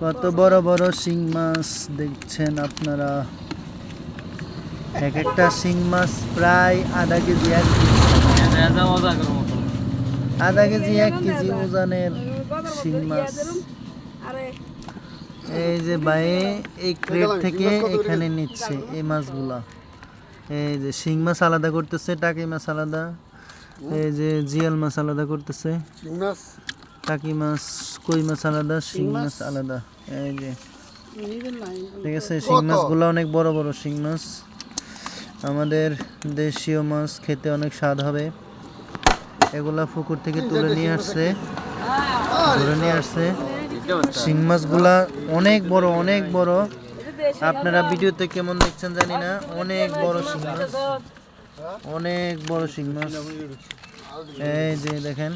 কত বড় বড় শিং মাছ দেখছেন আপনারা? এক একটা শিং মাছ প্রায় আধা কেজি, এক আধা কেজি, এক কেজি ওজনের শিং মাছ। এই যে বাইরে এই ক্রেট থেকে এখানে নিচ্ছে এই মাছগুলা। এই যে শিং মাছ আলাদা করতেছে, টাকি মাছ আলাদা। এই যে জিয়াল মাছ আলাদা করতেছে। মাছ? টাকি মাছ কই মাছ আলাদা? শিং মাছ? আলাদা। এই যে। ঠিক আছে শিং মাছগুলো অনেক বড় বড় শিং মাছ। আমাদের দেশীয় মাছ খেতে অনেক স্বাদ হবে। এগুলা পুকুর থেকে তুলে নিয়ে আসছে। ধরে নিয়ে আসছে। শিং মাছগুলা অনেক বড় অনেক বড়। আপনারা ভিডিওতে কেমন দেখছেন জানি না অনেক বড় শিং মাছ। অনেক বড় শিং মাছ। এই যে দেখেন,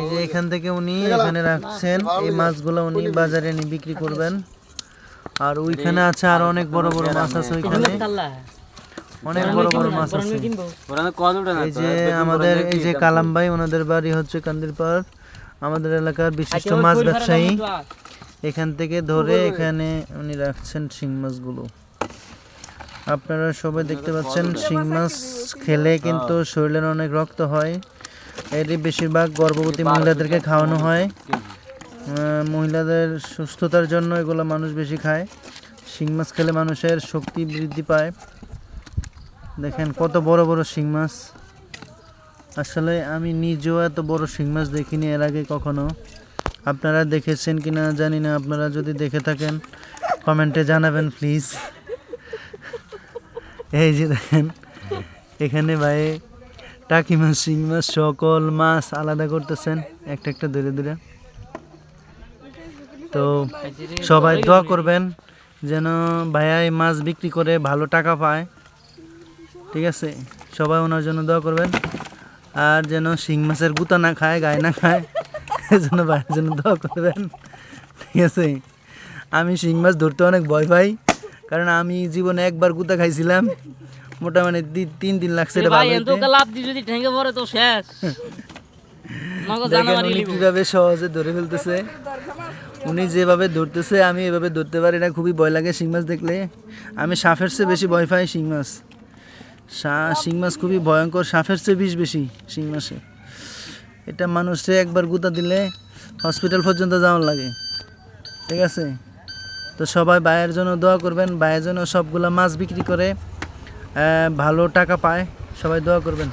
এই যে এখান থেকে উনি এখানে রাখছেন, এই মাছগুলো উনি বাজারে নিয়ে বিক্রি করবেন। আর ওইখানে আছে আর অনেক বড় বড় মাছ আছে ওইখানে। অনেক বড় বড় মাছ আছে। এই যে আমাদের, এই যে কালাম ভাই, ওনাদের বাড়ি হচ্ছে কান্দিরপাড়। আমাদের এলাকার বিশিষ্ট মাছ ব্যবসায়ী। এখান থেকে ধরে এখানে উনি রাখছেন শিং মাছগুলো। আপনারা সবাই দেখতে পাচ্ছেন শিং মাছ খেলে কিন্তু শরীরের অনেক রক্ত হয়। এটি বেশিরভাগ গর্ভবতী মহিলাদেরকে খাওয়ানো হয়। আহ, মহিলাদের সুস্থতার জন্য এগুলো মানুষ বেশি খায়। শিং মাছ খেলে মানুষের শক্তি বৃদ্ধি পায়। দেখেন কত বড় বড় শিং মাছ। আসলে আমি নিজেও এত বড় শিং মাছ দেখিনি এর আগে কখনো। আপনারা দেখেছেন কিনা জানি না। আপনারা যদি দেখে থাকেন কমেন্টে জানাবেন প্লিজ। এই যে দেখেন, এখানে ভাই টাকি মাছ শিং মাছ, সকল মাছ আলাদা করতেছেন, একটা একটা ধরে ধরে। তো সবাই দোয়া করবেন যেন ভাইয়া এই মাছ বিক্রি করে ভালো টাকা পায়। ঠিক আছে? সবাই ওনার জন্য দোয়া করবেন। আর যেন শিং মাছের গুতা না খায়, গায়ে না খায়, এজন্য ভাইয়ের জন্য দোয়া করবেন। ঠিক আছে? আমি শিং মাছ ধরতে অনেক ভয় পাই। কারণ আমি জীবনে একবার গুতা খাইছিলাম। মোটামুটি তিন দিন লাগছে যদি ঠেঙ্গে পড়ে তো শেষ। দেখেন উনি লিবো। কীভাবে সহজে ধরে ফেলতেছে। উনি যেভাবে ধরতেছে আমি এভাবে ধরতে পারি না খুবই ভয় লাগে শিং মাছ দেখলে। আমি সাপের চেয়ে বেশি ভয় পাই শিং মাছ। শিং মাছ খুবই ভয়ঙ্কর সাপের চেয়ে বিষ বেশি শিং মাছে। এটা মানুষে একবার গুতা দিলে হসপিটাল পর্যন্ত যাওয়ার লাগে। ঠিক আছে? তো সবাই ভাইয়ের জন্য দোয়া করবেন, ভাইয়ের জন্য সবগুলো মাছ বিক্রি করে ভালো টাকা পায়, সবাই দোয়া করবেন।